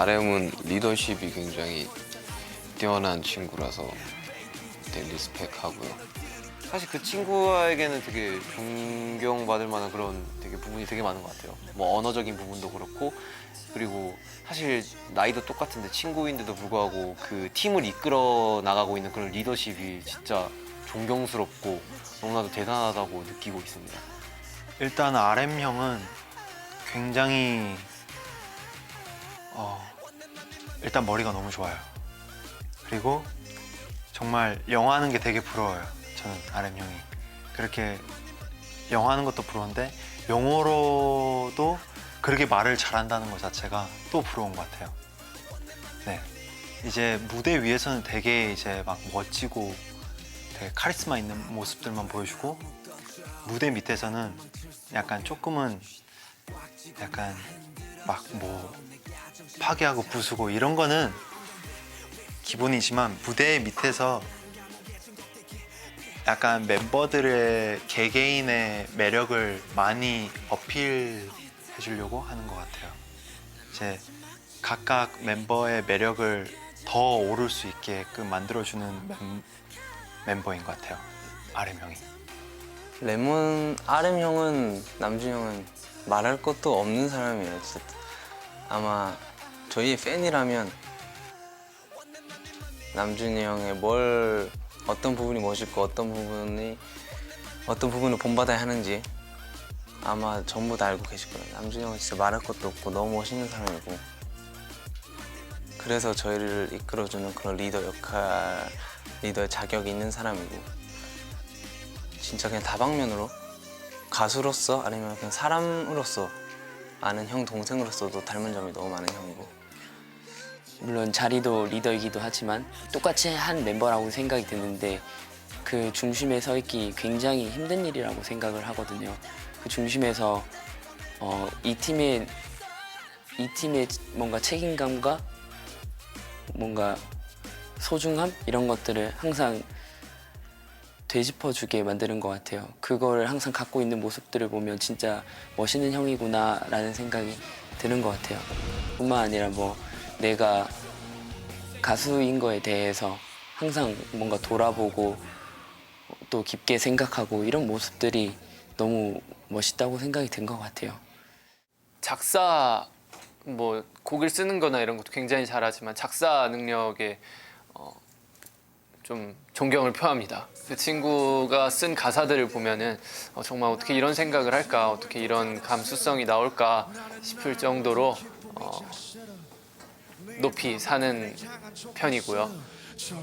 RM은 리더십이 굉장히 뛰어난 친구라서 되게 리스펙하고요. 사실 그 친구에게는 되게 존경받을 만한 그런 되게 부분이 되게 많은 것 같아요. 뭐 언어적인 부분도 그렇고 그리고 사실 나이도 똑같은데 친구인데도 불구하고 그 팀을 이끌어 나가고 있는 그런 리더십이 진짜 존경스럽고 너무나도 대단하다고 느끼고 있습니다. 일단 RM 형은 굉장히 어, 일단 머리가 너무 좋아요. 그리고 정말 영화하는 게 되게 부러워요. 저는 RM 형이 그렇게 영화하는 것도 부러운데 영어로도 그렇게 말을 잘한다는 것 자체가 또 부러운 것 같아요. 네, 이제 무대 위에서는 되게 이제 막 멋지고 되게 카리스마 있는 모습들만 보여주고 무대 밑에서는 약간 조금은 약간 막 뭐 파괴하고 부수고 이런 거는 기본이지만 무대 밑에서 약간 멤버들의 개개인의 매력을 많이 어필해 주려고 하는 것 같아요. 이제 각각 멤버의 매력을 더 오를 수 있게끔 만들어주는 멤, 멤버인 것 같아요. RM 형이. 레몬 RM 형은 남준 형은 말할 것도 없는 사람이에요. 진짜. 아마 저희의 팬이라면 남준이 형의 뭘 어떤 부분이 멋있고 어떤 부분이 어떤 부분을 본받아야 하는지 아마 전부 다 알고 계실 거예요. 남준이 형은 진짜 말할 것도 없고 너무 멋있는 사람이고. 그래서 저희를 이끌어주는 그런 리더 역할, 리더의 자격이 있는 사람이고. 진짜 그냥 다방면으로 가수로서 아니면 그냥 사람으로서 아는 형 동생으로서도 닮은 점이 너무 많은 형이고 물론 자리도 리더이기도 하지만 똑같이 한 멤버라고 생각이 드는데 그 중심에 서 있기 굉장히 힘든 일이라고 생각을 하거든요. 그 중심에서 어, 이 팀의 이 팀의 뭔가 책임감과 뭔가 소중함 이런 것들을 항상 되짚어주게 만드는 것 같아요. 그거를 항상 갖고 있는 모습들을 보면 진짜 멋있는 형이구나라는 생각이 드는 것 같아요. 뿐만 아니라 뭐 내가 가수인 거에 대해서 항상 뭔가 돌아보고 또 깊게 생각하고 이런 모습들이 너무 멋있다고 생각이 든 것 같아요. 작사 뭐 곡을 쓰는 거나 이런 것도 굉장히 잘하지만 작사 능력에 어, 좀 존경을 표합니다. 그 친구가 쓴 가사들을 보면은 어, 정말 어떻게 이런 생각을 할까, 어떻게 이런 감수성이 나올까 싶을 정도로 어, 높이 사는 편이고요.